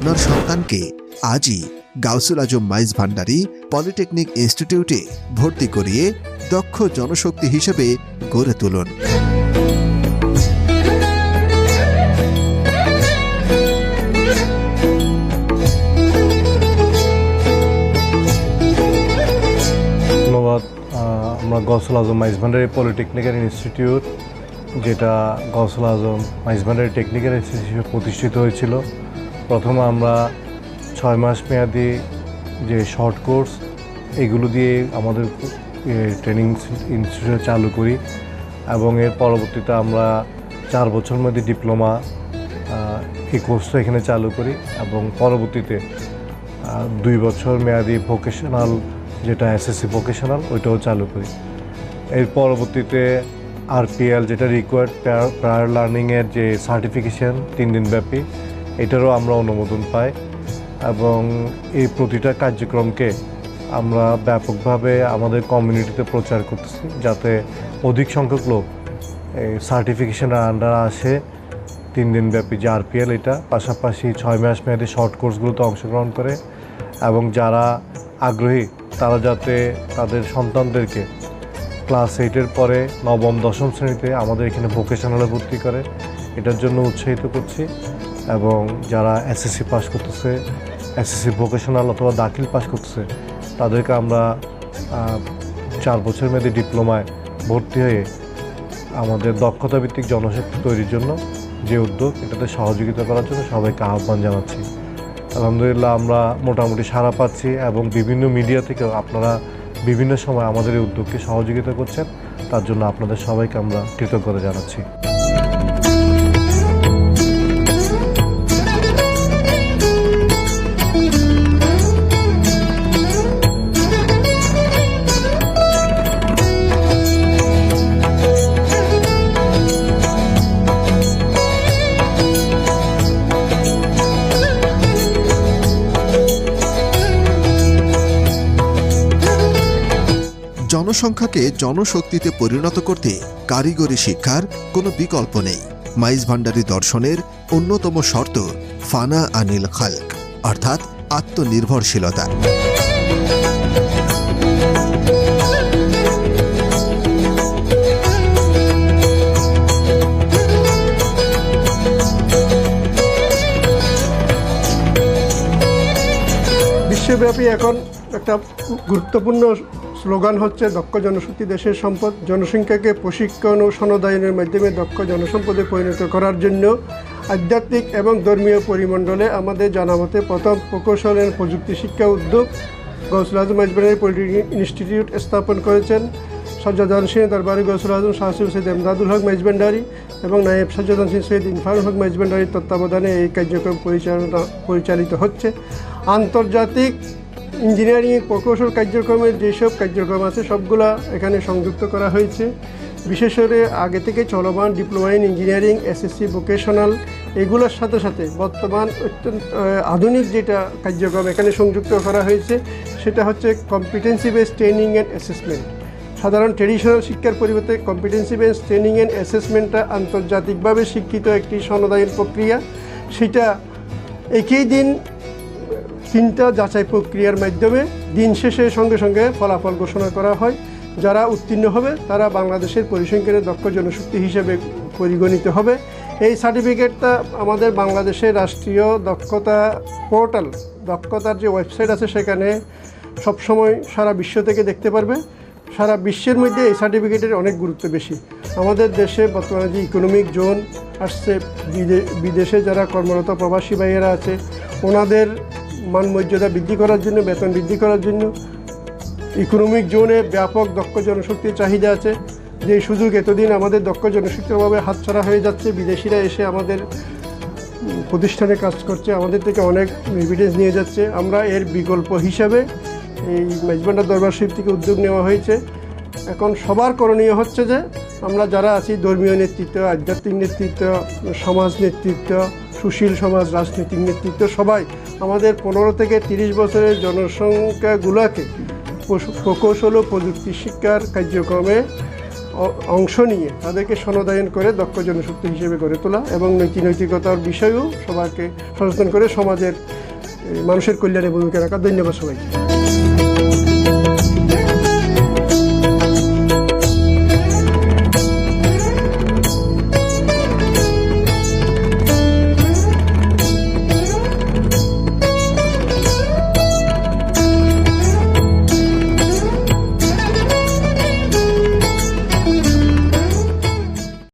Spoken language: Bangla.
আপনার সন্তানকে আজই গাউসুল আজম মাইজ ভান্ডারি পলিটেকনিক ইনস্টিটিউটে ভর্তি করিয়ে দক্ষ জনশক্তি হিসেবে গড়ে তুলুন। ধন্যবাদ আমরা গৌসল আজম মাইজভান্ডারি পলিটেকনিক্যাল ইনস্টিটিউট, যেটা গৌসল আজম মাইজভান্ডারি টেকনিক্যাল ইনস্টিটিউট প্রতিষ্ঠিত হয়েছিল। প্রথমে আমরা ছয় মাস মেয়াদি যে শর্ট কোর্স, এগুলো দিয়ে আমাদের ট্রেনিং ইনস্টিটিউট চালু করি এবং এর পরবর্তীতে আমরা চার বছর মধ্যে ডিপ্লোমা এই কোর্সটা এখানে চালু করি এবং পরবর্তীতে দুই বছর মেয়াদি ভোকেশনাল যেটা এসএসসি ভোকেশনাল ওইটাও চালু করি। এর পরবর্তীতে আরপিএল যেটা রিকোয়ার্ড প্রায়ার লার্নিংয়ের যে সার্টিফিকেশন তিন দিন ব্যাপী এটারও আমরা অনুমোদন পাই এবং এই প্রতিটা কার্যক্রমকে আমরা ব্যাপকভাবে আমাদের কমিউনিটিতে প্রচার করতেছি যাতে অধিক সংখ্যক লোক এই সার্টিফিকেশনের আন্ডার আসে। তিন দিন ব্যাপী যে আরপিএল এটা, পাশাপাশি ছয় মাস মেয়াদী শর্ট কোর্সগুলোতে অংশগ্রহণ করে এবং যারা আগ্রহী, তারা যাতে তাদের সন্তানদেরকে ক্লাস এইটের পরে নবম, দশম শ্রেণীতে আমাদের এখানে ভোকেশনালে ভর্তি করে, এটার জন্য উৎসাহিত করছি। এবং যারা এসএসসি পাস করতেছে এসএসসি ভোকেশনাল অথবা দাখিল পাস করতেছে, তাদেরকে আমরা চার বছর মেয়াদী ডিপ্লোমায় ভর্তি হয়ে আমাদের দক্ষতা ভিত্তিক জনশক্তি তৈরির জন্য যে উদ্যোগ, এটাতে সহযোগিতা করার জন্য সবাইকে আহ্বান জানাচ্ছি। আলহামদুলিল্লাহ, আমরা মোটামুটি সাড়া পাচ্ছি এবং বিভিন্ন মিডিয়া থেকেও আপনারা বিভিন্ন সময় আমাদের এই উদ্যোগকে সহযোগিতা করছেন। তার জন্য আপনাদের সবাইকে আমরা কৃতজ্ঞতা জানাচ্ছি। জনসংখ্যাকে জনশক্তিতে পরিণত করতে কারিগরি শিক্ষার কোনো বিকল্প নেই। মাইজ ভান্ডারি দর্শনের অন্যতম শর্ত ফানা আনিল খালক, অর্থাৎ আত্মনির্ভরশীলতা। বিশ্বব্যাপী এখন একটা গুরুত্বপূর্ণ স্লোগান হচ্ছে দক্ষ জনশক্তি দেশের সম্পদ। জনসংখ্যাকে প্রশিক্ষণ ও সনদায়নের মাধ্যমে দক্ষ জনসম্পদে পরিণত করার জন্য আধ্যাত্মিক এবং ধর্মীয় পরিমণ্ডলে আমাদের জানামতে প্রথম প্রকৌশলের প্রযুক্তি শিক্ষা উদ্যোগ গৌসুল আজম পলিটেকনিক ইনস্টিটিউট স্থাপন করেছেন সজ্জাদান সিং দরবারি গৌসুল আজম শাহসুল সৈয়দ এমদাদুল হক মেজবান্ডারি এবং নায়েব সজ্জাদান সিং সৈয়দ ইনফারুল হক মেজবান্ডারির তত্ত্বাবধানে এই কার্যক্রম পরিচালনা পরিচালিত হচ্ছে। আন্তর্জাতিক ইঞ্জিনিয়ারিং, প্রকৌশল কার্যক্রমের যেসব কার্যক্রম আছে, সবগুলা এখানে সংযুক্ত করা হয়েছে। বিশেষ করে আগে থেকে চলমান diploma in engineering, SSC, vocational, এগুলোর সাথে সাথে বর্তমান অত্যন্ত আধুনিক যেটা কার্যক্রম এখানে সংযুক্ত করা হয়েছে, সেটা হচ্ছে competency base training and assessment সাধারণ ট্রেডিশনাল শিক্ষার পরিবর্তে কম্পিটেন্সি বেস ট্রেনিং অ্যান্ড অ্যাসেসমেন্টটা আন্তর্জাতিকভাবে শিক্ষিত একটি সনদায়ন প্রক্রিয়া। সেটা একই দিন তিনটা যাচাই প্রক্রিয়ার মাধ্যমে দিন শেষে সঙ্গে সঙ্গে ফলাফল ঘোষণা করা হয়। যারা উত্তীর্ণ হবে, তারা বাংলাদেশের পরিসংখ্যানের দক্ষ জনশক্তি হিসেবে পরিগণিত হবে। এই সার্টিফিকেটটা আমাদের বাংলাদেশের রাষ্ট্রীয় দক্ষতা পোর্টাল, দক্ষতার যে ওয়েবসাইট আছে, সেখানে সবসময় সারা বিশ্ব থেকে দেখতে পারবে। সারা বিশ্বের মধ্যে এই সার্টিফিকেটের অনেক গুরুত্ব বেশি। আমাদের দেশে বর্তমানে যে ইকোনমিক জোন আসছে, বিদে- বিদেশে যারা কর্মরত প্রবাসী ভাইয়েরা আছে, ওনাদের মান মর্যাদা বৃদ্ধি করার জন্য, বেতন বৃদ্ধি করার জন্য। ইকোনমিক জোনে ব্যাপক দক্ষ জনশক্তির চাহিদা আছে। যে সুযোগ এতদিন আমাদের দক্ষ জনশক্তির অভাবে হাতছাড়া হয়ে যাচ্ছে, বিদেশিরা এসে আমাদের প্রতিষ্ঠানে কাজ করছে, আমাদের থেকে অনেক এভিডেন্স নিয়ে যাচ্ছে। আমরা এর বিকল্প হিসাবে এই মেজবান্ডার দরবার শিব থেকে উদ্যোগ নেওয়া হয়েছে। এখন সবার করণীয় হচ্ছে যে, আমরা যারা আছি, ধর্মীয় নেতৃত্ব, আধ্যাত্মিক নেতৃত্ব, সমাজ নেতৃত্ব সুশীল সমাজ, রাজনৈতিক নেতৃত্ব সবাই আমাদের পনেরো থেকে তিরিশ বছরের জনসংখ্যাগুলোকে প্রকৌশল ও প্রযুক্তি শিক্ষার কার্যক্রমে অংশ নিয়ে তাদেরকে সনদায়ন করে দক্ষ জনশক্তি হিসেবে গড়ে তোলা এবং নৈতিক নৈতিকতার বিষয়েও সবাইকে সচেতন করে সমাজের মানুষের কল্যাণে ভূমিকা রাখা ধন্যবাদ সবাইকে।